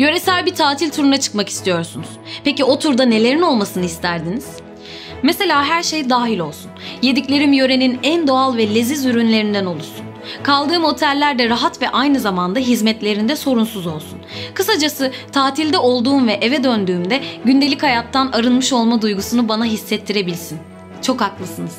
Yöresel bir tatil turuna çıkmak istiyorsunuz. Peki o turda nelerin olmasını isterdiniz? Mesela her şey dahil olsun. Yediklerim yörenin en doğal ve leziz ürünlerinden oluşsun. Kaldığım oteller de rahat ve aynı zamanda hizmetlerinde sorunsuz olsun. Kısacası tatilde olduğum ve eve döndüğümde gündelik hayattan arınmış olma duygusunu bana hissettirebilsin. Çok haklısınız.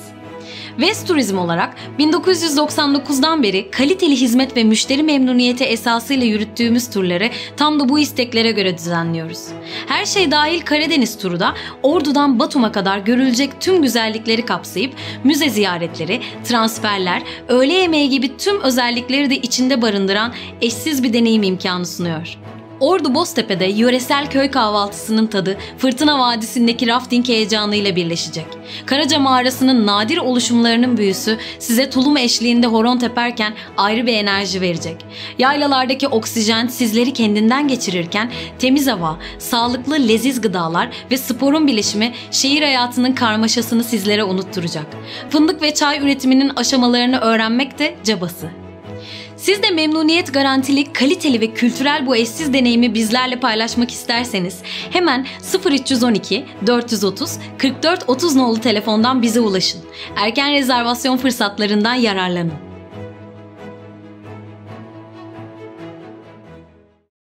West Turizm olarak 1999'dan beri kaliteli hizmet ve müşteri memnuniyeti esasıyla yürüttüğümüz turları tam da bu isteklere göre düzenliyoruz. Her şey dahil Karadeniz turu da Ordu'dan Batum'a kadar görülecek tüm güzellikleri kapsayıp müze ziyaretleri, transferler, öğle yemeği gibi tüm özellikleri de içinde barındıran eşsiz bir deneyim imkanı sunuyor. Ordu Boztepe'de yöresel köy kahvaltısının tadı Fırtına Vadisi'ndeki rafting heyecanıyla birleşecek. Karaca Mağarası'nın nadir oluşumlarının büyüsü size tulum eşliğinde horon teperken ayrı bir enerji verecek. Yaylalardaki oksijen sizleri kendinden geçirirken temiz hava, sağlıklı leziz gıdalar ve sporun bileşimi şehir hayatının karmaşasını sizlere unutturacak. Fındık ve çay üretiminin aşamalarını öğrenmek de cabası. Siz de memnuniyet garantili, kaliteli ve kültürel bu eşsiz deneyimi bizlerle paylaşmak isterseniz hemen 0312 430 44 30 nolu telefondan bize ulaşın. Erken rezervasyon fırsatlarından yararlanın.